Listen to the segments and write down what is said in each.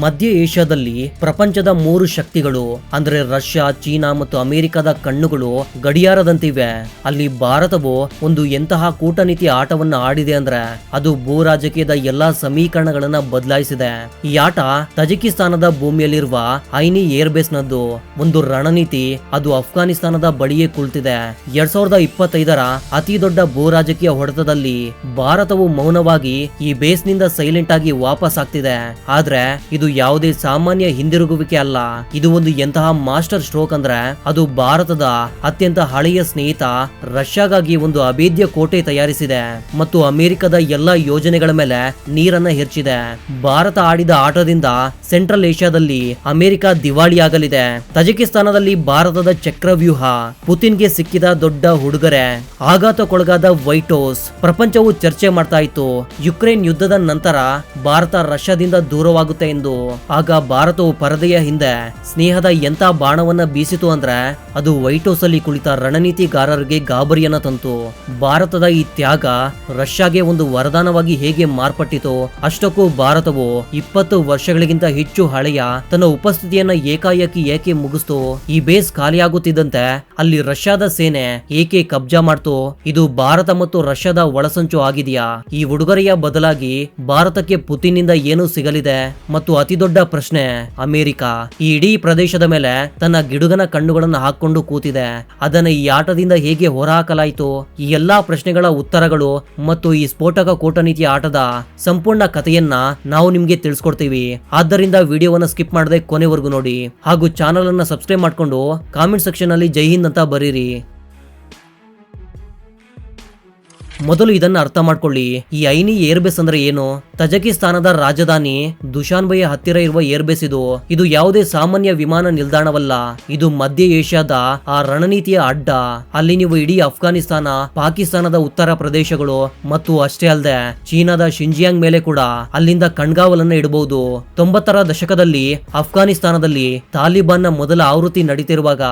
ಮಧ್ಯ ಏಷ್ಯಾದಲ್ಲಿ ಪ್ರಪಂಚದ ಮೂರು ಶಕ್ತಿಗಳು, ಅಂದ್ರೆ ರಷ್ಯಾ, ಚೀನಾ ಮತ್ತು ಅಮೆರಿಕದ ಕಣ್ಣುಗಳು ಗಡಿಯಾರದಂತಿವೆ. ಅಲ್ಲಿ ಭಾರತವು ಒಂದು ಎಂತಹ ಕೂಟನೀತಿ ಆಟವನ್ನು ಆಡಿದೆ ಅಂದ್ರೆ ಅದು ಭೂ ರಾಜಕೀಯದ ಎಲ್ಲಾ ಸಮೀಕರಣಗಳನ್ನ ಬದಲಾಯಿಸಿದೆ. ಈ ಆಟ ತಜಿಕಿಸ್ತಾನದ ಭೂಮಿಯಲ್ಲಿರುವ ಐನಿ ಏರ್ಬೇಸ್ ನದ್ದು ಒಂದು ರಣನೀತಿ, ಅದು ಅಫ್ಘಾನಿಸ್ತಾನದ ಬಳಿಯೇ ಕುಳಿತಿದೆ. ಎರಡ್ ಸಾವಿರದ ಇಪ್ಪತ್ತೈದರ ಅತಿ ದೊಡ್ಡ ಭೂ ರಾಜಕೀಯ ಹೊಡೆತದಲ್ಲಿ ಭಾರತವು ಮೌನವಾಗಿ ಈ ಬೇಸ್ನಿಂದ ಸೈಲೆಂಟ್ ಆಗಿ ವಾಪಸ್ ಆಗ್ತಿದೆ. ಆದ್ರೆ ಇದು ಯಾವುದೇ ಸಾಮಾನ್ಯ ಹಿಂದಿರುಗುವಿಕೆ ಅಲ್ಲ. ಇದು ಒಂದು ಎಂತಹ ಮಾಸ್ಟರ್ ಸ್ಟ್ರೋಕ್ ಅಂದ್ರೆ ಅದು ಭಾರತದ ಅತ್ಯಂತ ಹಳೆಯ ಸ್ನೇಹಿತ ರಷ್ಯಾಗಾಗಿ ಒಂದು ಅಭೇದ್ಯ ಕೋಟೆ ತಯಾರಿಸಿದೆ ಮತ್ತು ಅಮೆರಿಕದ ಎಲ್ಲಾ ಯೋಜನೆಗಳ ಮೇಲೆ ನೀರನ್ನ ಹೆಚ್ಚಿದೆ ಭಾರತ ಆಡಿದ ಆಟದಿಂದ ಸೆಂಟ್ರಲ್ ಏಷ್ಯಾದಲ್ಲಿ ಅಮೆರಿಕ ದಿವಾಳಿಯಾಗಲಿದೆ. ತಜಕಿಸ್ತಾನದಲ್ಲಿ ಭಾರತದ ಚಕ್ರವ್ಯೂಹ, ಪುತಿನ್ಗೆ ಸಿಕ್ಕಿದ ದೊಡ್ಡ ಹುಡುಗರೆ ಆಘಾತಕ್ಕೊಳಗಾದ ವೈಟ್ ಹೌಸ್ ಪ್ರಪಂಚವು ಚರ್ಚೆ ಮಾಡ್ತಾ ಇತ್ತು. ಯುಕ್ರೇನ್ ಯುದ್ಧದ ನಂತರ ಭಾರತ ರಷ್ಯಾದಿಂದ ದೂರವಾಗುತ್ತೆ ಎಂದು ಆಗ ಭಾರತವು ಪರದೆಯ ಹಿಂದೆ ಸ್ನೇಹದ ಎಂತ ಬಾಣವನ್ನ ಬೀಸಿತು ಅಂದ್ರೆ ಅದು ವೈಟ್ ಹೌಸ್ ಅಲ್ಲಿ ಕುಳಿತ ರಣನೀತಿಗಾರರಿಗೆ ಗಾಬರಿಯನ್ನ ತಂತು. ಭಾರತದ ಈ ತ್ಯಾಗ ರಷ್ಯಾಗೆ ಒಂದು ವರದಾನವಾಗಿ ಹೇಗೆ ಮಾರ್ಪಟ್ಟಿತು ಅಷ್ಟಕ್ಕೂ ಭಾರತವು ಇಪ್ಪತ್ತು ವರ್ಷಗಳಿಗಿಂತ ಹೆಚ್ಚು ಹಳೆಯ ತನ್ನ ಉಪಸ್ಥಿತಿಯನ್ನ ಏಕಾಏಕಿ ಏಕೆ ಮುಗಿಸ್ತು, ಈ ಬೇಸ್ ಖಾಲಿಯಾಗುತ್ತಿದ್ದಂತೆ ಅಲ್ಲಿ ರಷ್ಯಾದ ಸೇನೆ ಏಕೆ ಕಬ್ಜಾ ಮಾಡ್ತು, ಇದು ಭಾರತ ಮತ್ತು ರಷ್ಯಾದ ಒಳಸಂಚು ಆಗಿದೆಯಾ? ಈ ಉಡುಗೊರೆಯ ಬದಲಾಗಿ ಭಾರತಕ್ಕೆ ಪುತಿನಿಂದ ಏನು ಸಿಗಲಿದೆ ಮತ್ತು ಅತಿದೊಡ್ಡ ಪ್ರಶ್ನೆ. ಅಮೆರಿಕ. ಈ ಇಡೀ ಪ್ರದೇಶದ ಮೇಲೆ ತನ್ನ ಗಿಡುಗನ ಕಣ್ಣುಗಳನ್ನು ಹಾಕೊಂಡು ಕೂತಿದೆ. ಅದನ್ನ ಈ ಆಟದಿಂದ ಹೇಗೆ ಹೊರಹಾಕಲಾಯಿತು? ಈ ಎಲ್ಲಾ ಪ್ರಶ್ನೆಗಳ ಉತ್ತರಗಳು ಮತ್ತು ಈ ಸ್ಫೋಟಕ ಕೂಟನೀತಿ ಆಟದ ಸಂಪೂರ್ಣ ಕಥೆಯನ್ನ ನಾವು ನಿಮ್ಗೆ ತಿಳಿಸ್ಕೊಡ್ತೀವಿ. ಆದ್ದರಿಂದ ವಿಡಿಯೋವನ್ನ ಸ್ಕಿಪ್ ಮಾಡದೆ ಕೊನೆವರೆಗೂ ನೋಡಿ. ಹಾಗೂ ಚಾನಲ್ ಅನ್ನ ಸಬ್ಸ್ಕ್ರೈಬ್ ಮಾಡ್ಕೊಂಡು ಕಾಮೆಂಟ್ ಸೆಕ್ಷನ್ ಅಲ್ಲಿ ಜೈ ಹಿಂದ್ ಅಂತ ಬರೀರಿ. ಮೊದಲು ಇದನ್ನ ಅರ್ಥ ಮಾಡ್ಕೊಳ್ಳಿ. ಈ ಐನಿ ಏರ್ಬೇಸ್ ಅಂದ್ರೆ ಏನು? ತಜಕಿಸ್ತಾನದ ರಾಜಧಾನಿ ದುಶಾನ್ಬೆಯ ಹತ್ತಿರ ಇರುವ ಏರ್ಬೇಸ್ ಇದು. ಇದು ಯಾವುದೇ ಸಾಮಾನ್ಯ ವಿಮಾನ ನಿಲ್ದಾಣವಲ್ಲ. ಇದು ಮಧ್ಯ ಏಷ್ಯಾದ ಆ ರಣನೀತಿಯ ಅಡ್ಡ. ಅಲ್ಲಿ ನೀವು ಇಡೀ ಅಫ್ಘಾನಿಸ್ತಾನ ಪಾಕಿಸ್ತಾನದ ಉತ್ತರ ಪ್ರದೇಶಗಳು ಮತ್ತು ಅಷ್ಟೇ ಅಲ್ಲದೆ ಚೀನಾದ ಶಿಂಜಿಯಾಂಗ್ ಮೇಲೆ ಕೂಡ ಅಲ್ಲಿಂದ ಕಣ್ಗಾವಲನ್ನ ಇಡಬಹುದು. ತೊಂಬತ್ತರ ದಶಕದಲ್ಲಿ ಅಫ್ಘಾನಿಸ್ತಾನದಲ್ಲಿ ತಾಲಿಬಾನ್ನ ಮೊದಲ ಆವೃತ್ತಿ ನಡೀತಿರುವಾಗ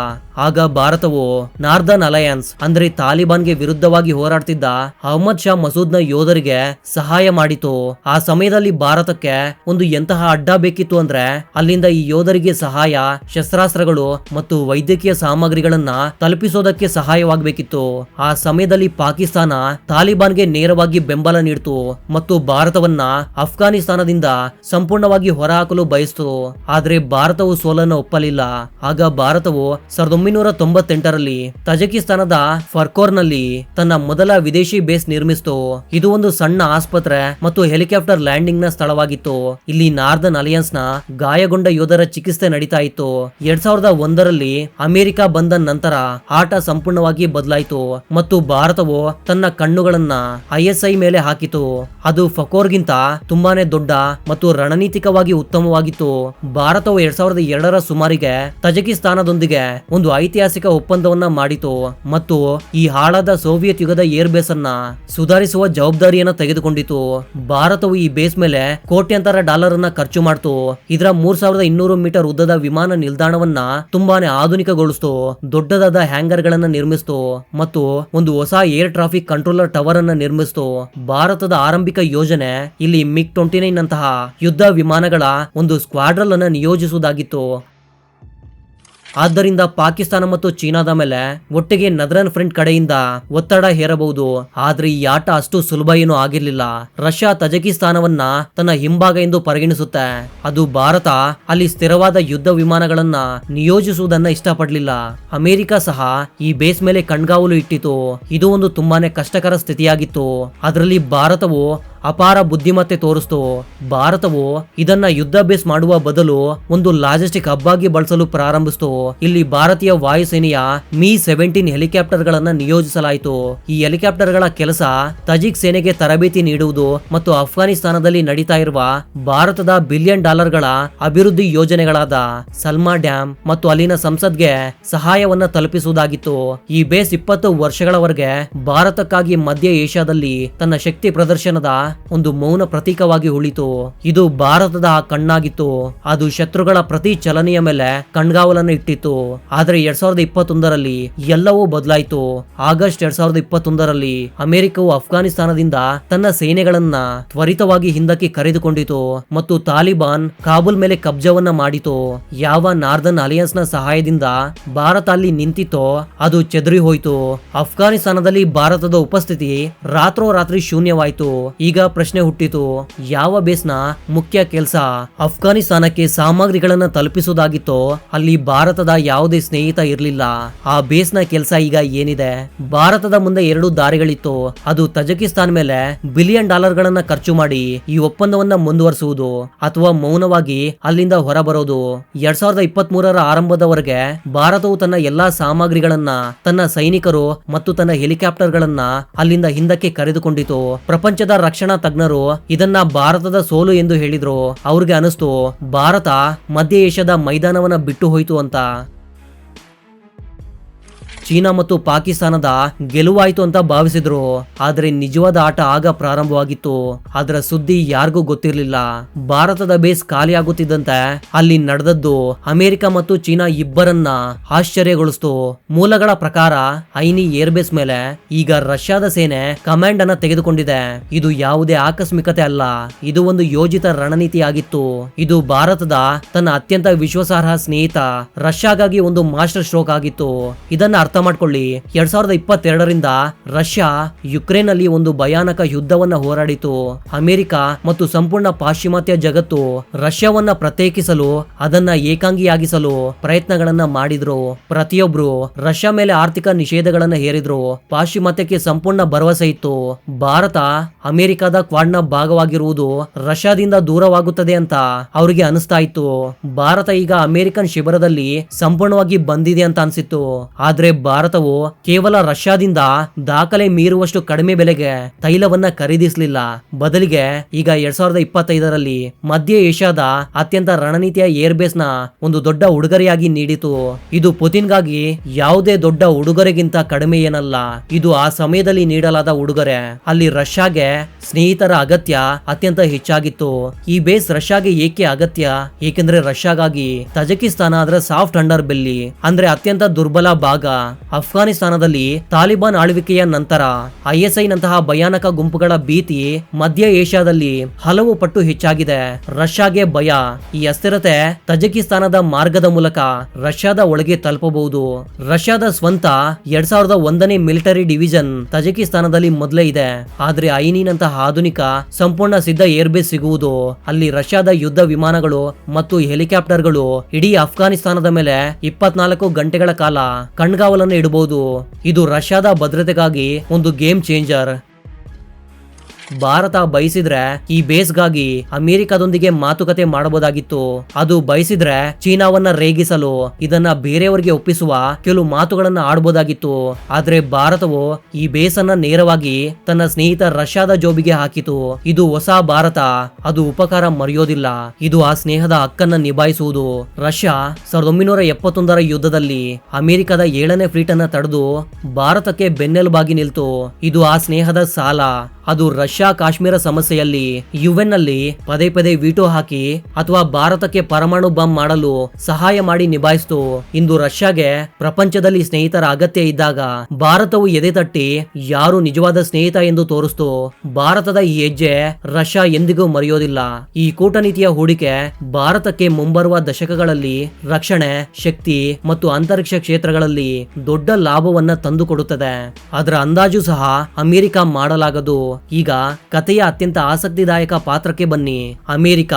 ಆಗ ಭಾರತವು ನಾರ್ದನ್ ಅಲಯನ್ಸ್, ಅಂದ್ರೆ ತಾಲಿಬಾನ್ಗೆ ವಿರುದ್ಧವಾಗಿ ಹೋರಾಡ್ತಿದ್ದ ಅಹಮದ್ ಶಾ ಮಸೂದ್ನ ಯೋಧರಿಗೆ ಸಹಾಯ ಮಾಡಿತು. ಆ ಸಮಯದಲ್ಲಿ ಭಾರತಕ್ಕೆ ಒಂದು ಎಂತಹ ಅಡ್ಡ ಬೇಕಿತ್ತು ಅಂದ್ರೆ ಅಲ್ಲಿಂದ ಈ ಯೋಧರಿಗೆ ಸಹಾಯ, ಶಸ್ತ್ರಾಸ್ತ್ರಗಳು ಮತ್ತು ವೈದ್ಯಕೀಯ ಸಾಮಗ್ರಿಗಳನ್ನ ತಲುಪಿಸೋದಕ್ಕೆ ಸಹಾಯವಾಗಬೇಕಿತ್ತು. ಆ ಸಮಯದಲ್ಲಿ ಪಾಕಿಸ್ತಾನ ತಾಲಿಬಾನ್ಗೆ ನೇರವಾಗಿ ಬೆಂಬಲ ನೀಡಿತು ಮತ್ತು ಭಾರತವನ್ನ ಅಫ್ಘಾನಿಸ್ತಾನದಿಂದ ಸಂಪೂರ್ಣವಾಗಿ ಹೊರಹಾಕಲು ಬಯಸ್ತು. ಆದ್ರೆ ಭಾರತವು ಸೋಲನ್ನು ಒಪ್ಪಲಿಲ್ಲ. ಆಗ ಭಾರತವು ಸಾವಿರದ ಒಂಬೈನೂರ ತೊಂಬತ್ತೆಂಟರಲ್ಲಿ ತಜಕಿಸ್ತಾನದ ಫರ್ಕೋರ್ನಲ್ಲಿ ತನ್ನ ಮೊದಲ ವಿದೇಶಿ ಬೇಸ್ ನಿರ್ಮಿಸಿತು. ಇದು ಒಂದು ಸಣ್ಣ ಆಸ್ಪತ್ರೆ ಮತ್ತು ಹೆಲಿಕಾಪ್ಟರ್ ಲ್ಯಾಂಡಿಂಗ್ನ ಸ್ಥಳವಾಗಿತ್ತು. ಇಲ್ಲಿ ನಾರ್ದನ್ ಅಲಿಯನ್ಸ್ನ ಗಾಯಗೊಂಡ ಯೋಧರ ಚಿಕಿತ್ಸೆ ನಡೀತಾ ಇತ್ತು. ಎರಡ್ ಸಾವಿರದ ಒಂದರಲ್ಲಿ ಅಮೆರಿಕ ಬಂದ ನಂತರ ಆಟ ಸಂಪೂರ್ಣವಾಗಿ ಬದಲಾಯಿತು ಮತ್ತು ಭಾರತವು ತನ್ನ ಕಣ್ಣುಗಳನ್ನ ಐಎಸ್ಐ ಮೇಲೆ ಹಾಕಿತು. ಅದು ಫಕೋರ್ಗಿಂತ ತುಂಬಾನೇ ದೊಡ್ಡ ಮತ್ತು ರಣನೀತಿಕವಾಗಿ ಉತ್ತಮವಾಗಿತ್ತು. ಭಾರತವು ಎರಡ್ ಸಾವಿರದ ಎರಡರ ಸುಮಾರಿಗೆ ತಜಕಿಸ್ತಾನದೊಂದಿಗೆ ಒಂದು ಐತಿಹಾಸಿಕ ಒಪ್ಪಂದವನ್ನ ಮಾಡಿತು ಮತ್ತು ಈ ಹಾಳಾದ ಸೋವಿಯತ್ ಯುಗದ ಏರ್ ಬೇಸ್ ಅನ್ನ ಸುಧಾರಿಸುವ ಜವಾಬ್ದಾರಿಯನ್ನ ತೆಗೆದುಕೊಂಡಿತು. ಭಾರತವು ಈ ಬೇಸ್ ಮೇಲೆ ಕೋಟ್ಯಂತರ ಡಾಲರ್ ಅನ್ನ ಖರ್ಚು ಮಾಡ್ತು. ಇದರ ಮೂರ್ ಸಾವಿರದ ಇನ್ನೂರು ಮೀಟರ್ ಉದ್ದದ ವಿಮಾನ ನಿಲ್ದಾಣವನ್ನ ತುಂಬಾನೇ ಆಧುನಿಕಗೊಳಿಸ್ತು. ದೊಡ್ಡದಾದ ಹ್ಯಾಂಗರ್ ಗಳನ್ನ ನಿರ್ಮಿಸ್ತು ಮತ್ತು ಒಂದು ಹೊಸ ಏರ್ ಟ್ರಾಫಿಕ್ ಕಂಟ್ರೋಲರ್ ಟವರ್ ಅನ್ನ ನಿರ್ಮಿಸ್ತು. ಭಾರತದ ಆರಂಭಿಕ ಯೋಜನೆ ಇಲ್ಲಿ ಮಿಗ್ ಟ್ವೆಂಟಿ ನೈನ್ ಅಂತಹ ಯುದ್ಧ ವಿಮಾನಗಳ ಒಂದು ಸ್ಕ್ವಾಡ್ರಲ್ ಅನ್ನ ನಿಯೋಜಿಸುವುದಾಗಿತ್ತು. ಆದ್ದರಿಂದ ಪಾಕಿಸ್ತಾನ ಮತ್ತು ಚೀನಾದ ಮೇಲೆ ಒಟ್ಟಿಗೆ ನದರನ್ ಫ್ರಂಟ್ ಕಡೆಯಿಂದ ಒತ್ತಡ ಹೇರಬಹುದು. ಆದ್ರೆ ಈ ಆಟ ಅಷ್ಟು ಸುಲಭ ಏನೂ ಆಗಿರ್ಲಿಲ್ಲ. ರಷ್ಯಾ ತಜಕಿಸ್ತಾನವನ್ನ ತನ್ನ ಹಿಂಭಾಗ ಎಂದು ಪರಿಗಣಿಸುತ್ತೆ. ಅದು ಭಾರತ ಅಲ್ಲಿ ಸ್ಥಿರವಾದ ಯುದ್ಧ ವಿಮಾನಗಳನ್ನ ನಿಯೋಜಿಸುವುದನ್ನ ಇಷ್ಟಪಡಲಿಲ್ಲ. ಅಮೆರಿಕ ಸಹ ಈ ಬೇಸ್ ಮೇಲೆ ಕಣ್ಗಾವಲು ಇಟ್ಟಿತು. ಇದು ಒಂದು ತುಂಬಾನೇ ಕಷ್ಟಕರ ಸ್ಥಿತಿಯಾಗಿತ್ತು. ಅದರಲ್ಲಿ ಭಾರತವು ಅಪಾರ ಬುದ್ಧಿಮತ್ತೆ ತೋರಿಸ್ತು, ಭಾರತವು ಇದನ್ನ ಯುದ್ಧ ಬೇಸ್ ಮಾಡುವ ಬದಲು ಒಂದು ಲಾಜಿಸ್ಟಿಕ್ ಹಬ್ಬಾಗಿ ಬಳಸಲು ಪ್ರಾರಂಭಿಸ್ತು, ಇಲ್ಲಿ ಭಾರತೀಯ ವಾಯುಸೇನೆಯ ಮಿ ಸೆವೆಂಟೀನ್ ಹೆಲಿಕಾಪ್ಟರ್ ಗಳನ್ನ ನಿಯೋಜಿಸಲಾಯಿತು, ಈ ಹೆಲಿಕಾಪ್ಟರ್ಗಳ ಕೆಲಸ ತಜಿಕ್ ಸೇನೆಗೆ ತರಬೇತಿ ನೀಡುವುದು ಮತ್ತು ಅಫ್ಘಾನಿಸ್ತಾನದಲ್ಲಿ ನಡೀತಾ ಇರುವ ಭಾರತದ ಬಿಲಿಯನ್ ಡಾಲರ್ಗಳ ಅಭಿವೃದ್ಧಿ ಯೋಜನೆಗಳಾದ ಸಲ್ಮಾ ಡ್ಯಾಮ್ ಮತ್ತು ಅಲ್ಲಿನ ಸಂಸದ್ಗೆ ಸಹಾಯವನ್ನ ತಲುಪಿಸುವುದಾಗಿತ್ತು. ಈ ಬೇಸ್ ಇಪ್ಪತ್ತು ವರ್ಷಗಳವರೆಗೆ ಭಾರತಕ್ಕಾಗಿ ಮಧ್ಯ ಏಷ್ಯಾದಲ್ಲಿ ತನ್ನ ಶಕ್ತಿ ಪ್ರದರ್ಶನದ ಒಂದು ಮೌನ ಪ್ರತೀಕವಾಗಿ ಉಳಿತು. ಇದು ಭಾರತದ ಕಣ್ಣಾಗಿತ್ತು. ಅದು ಶತ್ರುಗಳ ಪ್ರತಿ ಚಲನೆಯ ಮೇಲೆ ಕಣ್ಗಾವಲನ್ನು ಇಟ್ಟಿತ್ತು. ಆದ್ರೆ ಎರಡ್ ಸಾವಿರದ ಇಪ್ಪತ್ತೊಂದರಲ್ಲಿ ಎಲ್ಲವೂ ಬದಲಾಯಿತು. ಆಗಸ್ಟ್ ಎರಡ್ ಸಾವಿರದ ಇಪ್ಪತ್ತೊಂದರಲ್ಲಿ ಅಮೆರಿಕವು ಅಫ್ಘಾನಿಸ್ತಾನದಿಂದ ತನ್ನ ಸೇನೆಗಳನ್ನ ತ್ವರಿತವಾಗಿ ಹಿಂದಕ್ಕೆ ಕರೆದುಕೊಂಡಿತು ಮತ್ತು ತಾಲಿಬಾನ್ ಕಾಬೂಲ್ ಮೇಲೆ ಕಬ್ಜವನ್ನ ಮಾಡಿತು. ಯಾವ ನಾರ್ದನ್ ಅಲಿಯನ್ಸ್ನ ಸಹಾಯದಿಂದ ಭಾರತ ಅಲ್ಲಿ ನಿಂತಿತೋ ಅದು ಚೆದರಿ ಹೋಯಿತು ಅಫ್ಘಾನಿಸ್ತಾನದಲ್ಲಿ ಭಾರತದ ಉಪಸ್ಥಿತಿ ರಾತ್ರೋರಾತ್ರಿ ಶೂನ್ಯವಾಯಿತು. ಈಗ ಪ್ರಶ್ನೆ ಹುಟ್ಟಿತು. ಯಾವ ಬೇಸ್ನ ಮುಖ್ಯ ಕೆಲಸ? ಅಫ್ಘಾನಿಸ್ತಾನಕ್ಕೆ ಸಾಮಗ್ರಿಗಳನ್ನ ತಲುಪಿಸುವುದಾಗಿತ್ತೋ ಅಲ್ಲಿ ಭಾರತದ ಯಾವುದೇ ಸ್ನೇಹಿತ ಇರಲಿಲ್ಲ. ಆ ಬೇಸ್ನ ಕೆಲಸ ಈಗ ಏನಿದೆ? ಭಾರತದ ಮುಂದೆ ಎರಡು ದಾರಿಗಳಿತ್ತು. ಅದು ತಜಕಿಸ್ತಾನ್ ಮೇಲೆ ಬಿಲಿಯನ್ ಡಾಲರ್ ಗಳನ್ನ ಖರ್ಚು ಮಾಡಿ ಈ ಒಪ್ಪಂದವನ್ನ ಮುಂದುವರಿಸುವುದು, ಅಥವಾ ಮೌನವಾಗಿ ಅಲ್ಲಿಂದ ಹೊರಬರೋದು. ಎರಡ್ ಸಾವಿರದ ಇಪ್ಪತ್ತ್ ಮೂರರ ಆರಂಭದವರೆಗೆ ಭಾರತವು ತನ್ನ ಎಲ್ಲಾ ಸಾಮಗ್ರಿಗಳನ್ನ, ತನ್ನ ಸೈನಿಕರು ಮತ್ತು ತನ್ನ ಹೆಲಿಕಾಪ್ಟರ್ ಗಳನ್ನ ಅಲ್ಲಿಂದ ಹಿಂದಕ್ಕೆ ಕರೆದುಕೊಂಡಿತು. ಪ್ರಪಂಚದ ರಕ್ಷಣಾ ತಜ್ಞರು ಇದನ್ನ ಭಾರತದ ಸೋಲು ಎಂದು ಹೇಳಿದ್ರು. ಅವ್ರಿಗೆ ಅನಿಸ್ತು, ಭಾರತ ಮಧ್ಯ ಏಷ್ಯಾದ ಮೈದಾನವನ್ನ ಬಿಟ್ಟು ಹೋಯ್ತು ಅಂತ. ಚೀನಾ ಮತ್ತು ಪಾಕಿಸ್ತಾನದ ಗೆಲುವಾಯಿತು ಅಂತ ಭಾವಿಸಿದ್ರು. ಆದರೆ ನಿಜವಾದ ಆಟ ಆಗ ಪ್ರಾರಂಭವಾಗಿತ್ತು. ಅದರ ಸುದ್ದಿ ಯಾರಿಗೂ ಗೊತ್ತಿರಲಿಲ್ಲ. ಭಾರತದ ಬೇಸ್ ಖಾಲಿಯಾಗುತ್ತಿದ್ದಂತೆ ಅಲ್ಲಿ ನಡೆದದ್ದು ಅಮೆರಿಕ ಮತ್ತು ಚೀನಾ ಇಬ್ಬರನ್ನ ಆಶ್ಚರ್ಯಗೊಳಿಸ್ತು. ಮೂಲಗಳ ಪ್ರಕಾರ, ಐನಿ ಏರ್ಬೇಸ್ ಮೇಲೆ ಈಗ ರಷ್ಯಾದ ಸೇನೆ ಕಮಾಂಡ್ ಅನ್ನ ತೆಗೆದುಕೊಂಡಿದೆ. ಇದು ಯಾವುದೇ ಆಕಸ್ಮಿಕತೆ ಅಲ್ಲ. ಇದು ಒಂದು ಯೋಜಿತ ರಣನೀತಿಯಾಗಿತ್ತು. ಇದು ಭಾರತದ ತನ್ನ ಅತ್ಯಂತ ವಿಶ್ವಾಸಾರ್ಹ ಸ್ನೇಹಿತ ರಷ್ಯಾಗಾಗಿ ಒಂದು ಮಾಸ್ಟರ್ ಸ್ಟ್ರೋಕ್ ಆಗಿತ್ತು. ಇದನ್ನ ಅರ್ಥ ಮಾಡ್ಕೊಳ್ಳಿ. ಎರಡ್ ಸಾವಿರದ ಇಪ್ಪತ್ತೆರಡರಿಂದ ರಷ್ಯಾ ಯುಕ್ರೇನ್ ಅಲ್ಲಿ ಒಂದು ಭಯಾನಕ ಯುದ್ಧವನ್ನ ಹೋರಾಡಿತು. ಅಮೆರಿಕ ಮತ್ತು ಸಂಪೂರ್ಣ ಪಾಶ್ಚಿಮಾತ್ಯ ಜಗತ್ತು ರಷ್ಯಾವನ್ನ ಪ್ರತ್ಯೇಕಿಸಲು, ಅದನ್ನ ಏಕಾಂಗಿಯಾಗಿಸಲು ಪ್ರಯತ್ನಗಳನ್ನ ಮಾಡಿದ್ರು. ಪ್ರತಿಯೊಬ್ರು ರಷ್ಯಾ ಮೇಲೆ ಆರ್ಥಿಕ ನಿಷೇಧಗಳನ್ನ ಹೇರಿದ್ರು. ಪಾಶ್ಚಿಮಾತ್ಯಕ್ಕೆ ಸಂಪೂರ್ಣ ಭರವಸೆ ಇತ್ತು. ಭಾರತ ಅಮೆರಿಕದ ಕ್ವಾಡ್ನ ಭಾಗವಾಗಿರುವುದು ರಷ್ಯಾದಿಂದ ದೂರವಾಗುತ್ತದೆ ಅಂತ ಅವರಿಗೆ ಅನಿಸ್ತಾ ಇತ್ತು. ಭಾರತ ಈಗ ಅಮೆರಿಕನ್ ಶಿಬಿರದಲ್ಲಿ ಸಂಪೂರ್ಣವಾಗಿ ಬಂದಿದೆ ಅಂತ ಅನ್ಸಿತ್ತು. ಆದ್ರೆ ಭಾರತವು ಕೇವಲ ರಷ್ಯಾದಿಂದ ದಾಖಲೆ ಮೀರುವಷ್ಟು ಕಡಿಮೆ ಬೆಲೆಗೆ ತೈಲವನ್ನ ಖರೀದಿಸಲಿಲ್ಲ. ಬದಲಿಗೆ ಈಗ ಎರಡ್ ಸಾವಿರದ ಇಪ್ಪತ್ತೈದರಲ್ಲಿ ಮಧ್ಯ ಏಷ್ಯಾದ ಅತ್ಯಂತ ರಣನೀತಿಯ ಏರ್ಬೇಸ್ನ ಒಂದು ದೊಡ್ಡ ಉಡುಗೊರೆಯಾಗಿ ನೀಡಿತು. ಇದು ಪುತಿನ್ಗಾಗಿ ಯಾವುದೇ ದೊಡ್ಡ ಉಡುಗೊರೆಗಿಂತ ಕಡಿಮೆ ಏನಲ್ಲ. ಇದು ಆ ಸಮಯದಲ್ಲಿ ನೀಡಲಾದ ಉಡುಗೊರೆ. ಅಲ್ಲಿ ರಷ್ಯಾಗೆ ಸ್ನೇಹಿತರ ಅಗತ್ಯ ಅತ್ಯಂತ ಹೆಚ್ಚಾಗಿತ್ತು. ಈ ಬೇಸ್ ರಷ್ಯಾಗೆ ಏಕೆ ಅಗತ್ಯ? ಏಕೆಂದ್ರೆ ರಷ್ಯಾಗಾಗಿ ತಜಕಿಸ್ತಾನ ಅದರ ಸಾಫ್ಟ್ ಅಂಡರ್ ಬೆಲ್ಲಿ, ಅಂದ್ರೆ ಅತ್ಯಂತ ದುರ್ಬಲ ಭಾಗ. ಅಫ್ಘಾನಿಸ್ತಾನದಲ್ಲಿ ತಾಲಿಬಾನ್ ಆಳ್ವಿಕೆಯ ನಂತರ ಐಎಸ್ಐ ನಂತಹ ಭಯಾನಕ ಗುಂಪುಗಳ ಭೀತಿ ಮಧ್ಯ ಏಷ್ಯಾದಲ್ಲಿ ಹಲವು ಪಟ್ಟು ಹೆಚ್ಚಾಗಿದೆ. ರಷ್ಯಾಗೆ ಭಯ, ಈ ಅಸ್ಥಿರತೆ ತಜಕಿಸ್ತಾನದ ಮಾರ್ಗದ ಮೂಲಕ ರಷ್ಯಾದ ಒಳಗೆ ತಲುಪಬಹುದು. ರಷ್ಯಾದ ಸ್ವಂತ ಎರಡ್ ಸಾವಿರದ ಒಂದನೇ ಮಿಲಿಟರಿ ಡಿವಿಷನ್ ತಜಕಿಸ್ತಾನದಲ್ಲಿ ಮೊದಲೇ ಇದೆ. ಆದ್ರೆ ಐನಿನಂತಹ ಆಧುನಿಕ, ಸಂಪೂರ್ಣ ಸಿದ್ಧ ಏರ್ಬೇಸ್ ಸಿಗುವುದು ಅಲ್ಲಿ ರಷ್ಯಾದ ಯುದ್ಧ ವಿಮಾನಗಳು ಮತ್ತು ಹೆಲಿಕಾಪ್ಟರ್ಗಳು ಇಡೀ ಅಫ್ಘಾನಿಸ್ತಾನದ ಮೇಲೆ ಇಪ್ಪತ್ನಾಲ್ಕು ಗಂಟೆಗಳ ಕಾಲ ಕಣ್ಗಾವಲನ್ನು ಇಡಬಹುದು ಇದು ರಷ್ಯಾದ ಭದ್ರತೆಗಾಗಿ ಒಂದು ಗೇಮ್ ಚೇಂಜರ್. ಭಾರತ ಬಯಸಿದ್ರೆ ಈ ಬೇಸ್ಗಾಗಿ ಅಮೆರಿಕದೊಂದಿಗೆ ಮಾತುಕತೆ ಮಾಡಬಹುದಾಗಿತ್ತು. ಅದು ಬಯಸಿದ್ರೆ ಚೀನಾವನ್ನ ರೇಗಿಸಲು ಇದನ್ನ ಬೇರೆಯವರಿಗೆ ಒಪ್ಪಿಸುವ ಕೆಲವು ಮಾತುಗಳನ್ನ ಆಡಬಹುದಾಗಿತ್ತು ಆದ್ರೆ ಭಾರತವು ಈ ಬೇಸನ್ನ ನೇರವಾಗಿ ತನ್ನ ಸ್ನೇಹಿತ ರಷ್ಯಾದ ಜೋಬಿಗೆ ಹಾಕಿತು. ಇದು ಹೊಸ ಭಾರತ, ಅದು ಉಪಕಾರ ಮರೆಯೋದಿಲ್ಲ. ಇದು ಆ ಸ್ನೇಹದ ಹಕ್ಕನ್ನ ನಿಭಾಯಿಸುವುದು. ರಷ್ಯಾ ಸಾವಿರದ ಒಂಬೈನೂರ ಎಪ್ಪತ್ತೊಂದರ ಯುದ್ಧದಲ್ಲಿ ಅಮೆರಿಕದ ಏಳನೇ ಫ್ಲೀಟ್ ಅನ್ನ ತಡೆದು ಭಾರತಕ್ಕೆ ಬೆನ್ನೆಲುಬಾಗಿ ನಿಲ್ತು. ಇದು ಆ ಸ್ನೇಹದ ಸಾಲ. ಅದು ರಷ್ಯಾ ಕಾಶ್ಮೀರ ಸಮಸ್ಯೆಯಲ್ಲಿ ಯುಎನ್ನಲ್ಲಿ ಪದೇ ಪದೇ ವಿಟೋ ಹಾಕಿ ಅಥವಾ ಭಾರತಕ್ಕೆ ಪರಮಾಣು ಬಾಂಬ್ ಮಾಡಲು ಸಹಾಯ ಮಾಡಿ ನಿಭಾಯಿಸಿತು. ಇಂದು ರಷ್ಯಾಗೆ ಪ್ರಪಂಚದಲ್ಲಿ ಸ್ನೇಹಿತರ ಅಗತ್ಯ ಇದ್ದಾಗ ಭಾರತವು ಎದೆ ತಟ್ಟಿ ಯಾರು ನಿಜವಾದ ಸ್ನೇಹಿತ ಎಂದು ತೋರಿಸ್ತು. ಭಾರತದ ಈ ಹೆಜ್ಜೆ ರಷ್ಯಾ ಎಂದಿಗೂ ಮರೆಯೋದಿಲ್ಲ. ಈ ಕೂಟನೀತಿಯ ಹೂಡಿಕೆ ಭಾರತಕ್ಕೆ ಮುಂಬರುವ ದಶಕಗಳಲ್ಲಿ ರಕ್ಷಣೆ, ಶಕ್ತಿ ಮತ್ತು ಅಂತರಿಕ್ಷ ಕ್ಷೇತ್ರಗಳಲ್ಲಿ ದೊಡ್ಡ ಲಾಭವನ್ನ ತಂದುಕೊಡುತ್ತದೆ. ಅದರ ಅಂದಾಜು ಸಹ ಅಮೆರಿಕ ಮಾಡಲಾಗದು. ಈಗ ಕಥೆಯ ಅತ್ಯಂತ ಆಸಕ್ತಿದಾಯಕ ಪಾತ್ರಕ್ಕೆ ಬನ್ನಿ. ಅಮೆರಿಕ,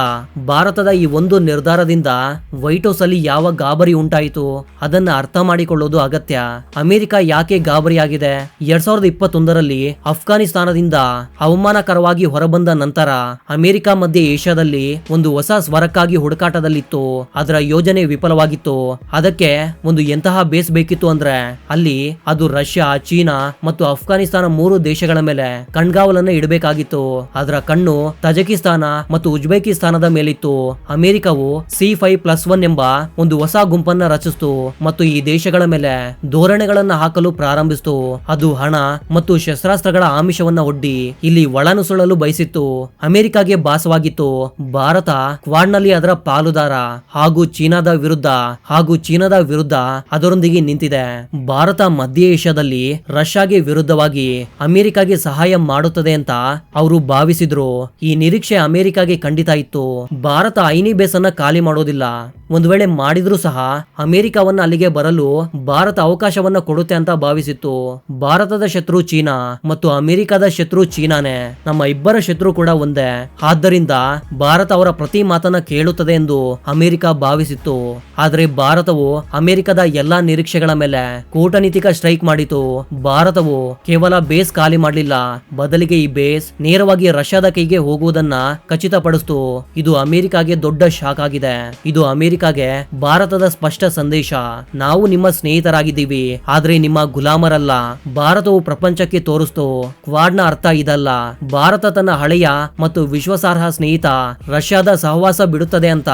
ಭಾರತದ ಈ ಒಂದು ನಿರ್ಧಾರದಿಂದ ವೈಟ್ ಹೌಸ್ ಅಲ್ಲಿ ಯಾವ ಗಾಬರಿ ಉಂಟಾಯಿತು ಅದನ್ನ ಅರ್ಥ ಮಾಡಿಕೊಳ್ಳೋದು ಅಗತ್ಯ. ಅಮೆರಿಕ ಯಾಕೆ ಗಾಬರಿಯಾಗಿದೆ? ಎರಡ್ ಸಾವಿರದ ಇಪ್ಪತ್ತೊಂದರಲ್ಲಿ ಅಫ್ಘಾನಿಸ್ತಾನದಿಂದ ಅವಮಾನಕರವಾಗಿ ಹೊರಬಂದ ನಂತರ ಅಮೆರಿಕ ಮಧ್ಯೆ ಏಷ್ಯಾದಲ್ಲಿ ಒಂದು ಹೊಸ ಸ್ವರಕ್ಕಾಗಿ ಹುಡುಕಾಟದಲ್ಲಿತ್ತು. ಅದರ ಯೋಜನೆ ವಿಫಲವಾಗಿತ್ತು. ಅದಕ್ಕೆ ಒಂದು ಎಂತಹ ಬೇಸ್ ಬೇಕಿತ್ತು ಅಂದ್ರೆ ಅಲ್ಲಿ ಅದು ರಷ್ಯಾ, ಚೀನಾ ಮತ್ತು ಅಫ್ಘಾನಿಸ್ತಾನ ಮೂರು ದೇಶಗಳ ಮೇಲೆ ಕಣ್ಗಾವಲನ್ನ ಕಣ್ಗಾವಲನ್ನ ಇಡಬೇಕಾಗಿತ್ತು ಅದರ ಕಣ್ಣು ತಜಕಿಸ್ತಾನ ಮತ್ತು ಉಜ್ಬೇಕಿಸ್ತಾನದ ಮೇಲಿತ್ತು. ಅಮೆರಿಕವು ಸಿ ಫೈವ್ ಪ್ಲಸ್ ಒನ್ ಎಂಬ ಒಂದು ಹೊಸ ಗುಂಪನ್ನ ರಚಿಸಿತು ಮತ್ತು ಈ ದೇಶಗಳ ಮೇಲೆ ಧೋರಣೆಗಳನ್ನ ಹಾಕಲು ಪ್ರಾರಂಭಿಸಿತು. ಅದು ಹಣ ಮತ್ತು ಶಸ್ತ್ರಾಸ್ತ್ರಗಳ ಆಮಿಷವನ್ನ ಒಡ್ಡಿ ಇಲ್ಲಿ ಒಳನುಸುಳಲು ಬಯಸಿತ್ತು. ಅಮೆರಿಕಾಗೆ ಭಾಸವಾಗಿತ್ತು. ಭಾರತ ಕ್ವಾಡ್ನಲ್ಲಿ ಅದರ ಪಾಲುದಾರ ಹಾಗೂ ಚೀನಾದ ವಿರುದ್ಧ ಹಾಗೂ ಚೀನಾದ ವಿರುದ್ಧ ಅದರೊಂದಿಗೆ ನಿಂತಿದೆ. ಭಾರತ ಮಧ್ಯ ಏಷ್ಯಾದಲ್ಲಿ ರಷ್ಯಾಗೆ ವಿರುದ್ಧವಾಗಿ ಅಮೆರಿಕಾಗೆ ಸಹಾಯ ಮಾಡುತ್ತದೆ ಅಂತ ಅವರು ಭಾವಿಸಿದ್ರು ಈ ನಿರೀಕ್ಷೆ ಅಮೆರಿಕಾಗೆ ಖಂಡಿತ ಇತ್ತು. ಭಾರತ ಐನಿ ಬೇಸನ್ನ ಖಾಲಿ ಮಾಡೋದಿಲ್ಲ. ಒಂದು ವೇಳೆ ಮಾಡಿದ್ರೂ ಸಹ ಅಮೆರಿಕವನ್ನ ಅಲ್ಲಿಗೆ ಬರಲು ಭಾರತ ಅವಕಾಶವನ್ನ ಕೊಡುತ್ತೆ ಅಂತ ಭಾವಿಸಿತ್ತು. ಭಾರತದ ಶತ್ರು ಚೀನಾ ಮತ್ತು ಅಮೆರಿಕದ ಶತ್ರು ಚೀನಾನೇ. ನಮ್ಮ ಇಬ್ಬರ ಶತ್ರು ಕೂಡ ಒಂದೇ. ಆದ್ದರಿಂದ ಭಾರತ ಅವರ ಪ್ರತಿ ಮಾತನ್ನ ಕೇಳುತ್ತದೆ ಎಂದು ಅಮೆರಿಕ ಭಾವಿಸಿತ್ತು. ಆದರೆ ಭಾರತವು ಅಮೆರಿಕದ ಎಲ್ಲಾ ನಿರೀಕ್ಷೆಗಳ ಮೇಲೆ ಕೂಟನೀತಿಕ ಸ್ಟ್ರೈಕ್ ಮಾಡಿತು. ಭಾರತವು ಕೇವಲ ಬೇಸ್ ಖಾಲಿ ಮಾಡಲಿಲ್ಲ. ಬದಲಿಗೆ ಈ ಬೇಸ್ ನೇರವಾಗಿ ರಷ್ಯಾದ ಕೈಗೆ ಹೋಗುವುದನ್ನ ಖಚಿತಪಡಿಸಿತು. ಇದು ಅಮೆರಿಕಾಗೆ ದೊಡ್ಡ ಶಾಕ್ ಆಗಿದೆ. ಇದು ಅಮೆರಿಕಾಗೆ ಭಾರತದ ಸ್ಪಷ್ಟ ಸಂದೇಶ. ನಾವು ನಿಮ್ಮ ಸ್ನೇಹಿತರಾಗಿದ್ದೀವಿ. ಆದ್ರೆ ನಿಮ್ಮ ಗುಲಾಮರಲ್ಲ. ಭಾರತವು ಪ್ರಪಂಚಕ್ಕೆ ತೋರಿಸ್ತು. ಕ್ವಾಡ್ನ ಅರ್ಥ ಇದಲ್ಲ. ಭಾರತ ತನ್ನ ಹಳೆಯ ಮತ್ತು ವಿಶ್ವಾಸಾರ್ಹ ಸ್ನೇಹಿತ. ರಷ್ಯಾದ ಸಹವಾಸ ಬಿಡುತ್ತದೆ ಅಂತ.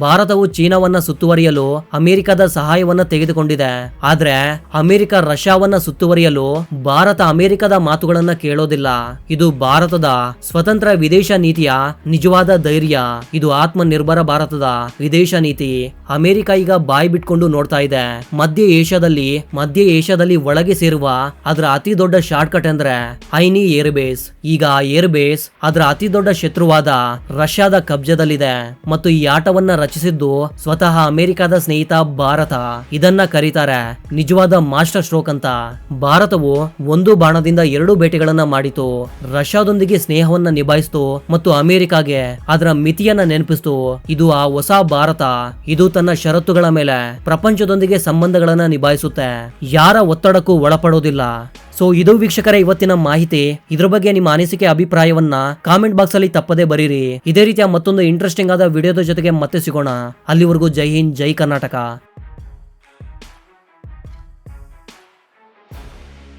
ಭಾರತವು ಚೀನಾವನ್ನ ಸುತ್ತುವರಿಯಲು, ಅಮೆರಿಕದ ಸಹಾಯವನ್ನ ತೆಗೆದುಕೊಂಡಿದೆ. ಆದ್ರೆ ಅಮೆರಿಕ ರಷ್ಯಾವನ್ನ ಸುತ್ತುವರಿಯಲು, ಭಾರತ ಅಮೆರಿಕದ ಮಾತುಗಳನ್ನ ಕೇಳೋದಿಲ್ಲ. ಇದು ಭಾರತದ ಸ್ವತಂತ್ರ ವಿದೇಶ ನೀತಿಯ ನಿಜವಾದ ಧೈರ್ಯ. ಇದು ಆತ್ಮನಿರ್ಭರ ಭಾರತದ ವಿದೇಶ ನೀತಿ. ಅಮೆರಿಕ ಈಗ ಬಾಯಿ ಬಿಟ್ಕೊಂಡು ನೋಡ್ತಾ ಇದೆ. ಮಧ್ಯ ಏಷ್ಯಾದಲ್ಲಿ ಮಧ್ಯ ಏಷ್ಯಾದಲ್ಲಿ ಒಳಗೆ ಸೇರುವ ಅದರ ಅತಿ ದೊಡ್ಡ ಶಾರ್ಟ್ ಕಟ್ ಅಂದ್ರೆ ಐನಿ ಏರ್ ಬೇಸ್ ಈಗ ಆ ಏರ್ ಬೇಸ್ ಅದರ ಅತಿ ದೊಡ್ಡ ಶತ್ರುವಾದ ರಷ್ಯಾದ ಕಬ್ಜದಲ್ಲಿದೆ ಮತ್ತು ಈ ಆಟವನ್ನ ರಚಿಸಿದ್ದು ಸ್ವತಃ ಅಮೆರಿಕದ ಸ್ನೇಹಿತ ಭಾರತ. ಇದನ್ನ ಕರೀತಾರೆ ನಿಜವಾದ ಮಾಸ್ಟರ್ ಸ್ಟ್ರೋಕ್ ಅಂತ. ಭಾರತವು ಒಂದು ಬಾಣದಿಂದ ಎರಡು ಬೇಟೆಗಳನ್ನ ಮಾಡಿತು. ರಷ್ಯಾದೊಂದಿಗೆ ಸ್ನೇಹವನ್ನ ನಿಭಾಯಿಸಿತು ಮತ್ತು ಅಮೆರಿಕಾಗೆ ಅದರ ಮಿತಿಯನ್ನ ನೆನಪಿಸ್ತು. ಇದು ಆ ಹೊಸ ಭಾರತ. ಇದು ತನ್ನ ಷರತ್ತುಗಳ ಮೇಲೆ ಪ್ರಪಂಚದೊಂದಿಗೆ ಸಂಬಂಧಗಳನ್ನ ನಿಭಾಯಿಸುತ್ತೆ. ಯಾರ ಒತ್ತಡಕ್ಕೂ ಒಳಪಡೋದಿಲ್ಲ ಸೊ ಇದು ವೀಕ್ಷಕರ ಇವತ್ತಿನ ಮಾಹಿತಿ. ಇದ್ರ ಬಗ್ಗೆ ನಿಮ್ಮ ಅನಿಸಿಕೆ, ಅಭಿಪ್ರಾಯವನ್ನ ಕಾಮೆಂಟ್ ಬಾಕ್ಸ್ ಅಲ್ಲಿ ತಪ್ಪದೇ ಬರೀರಿ. ಇದೇ ರೀತಿಯ ಮತ್ತೊಂದು ಇಂಟ್ರೆಸ್ಟಿಂಗ್ ಆದ ವಿಡಿಯೋದ ಜೊತೆಗೆ ಮತ್ತೆ ಸಿಗೋಣ. ಅಲ್ಲಿವರೆಗೂ ಜೈ ಹಿಂದ್, ಜೈ ಕರ್ನಾಟಕ.